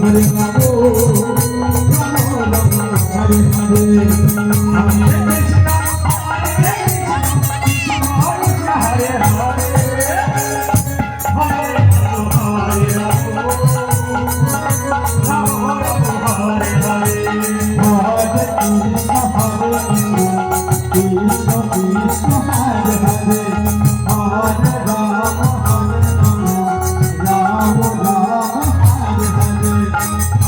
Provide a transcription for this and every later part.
হরে Ram Ram Hare Hare Hare Krishna Hare Hare Hare Hare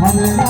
হবে হবে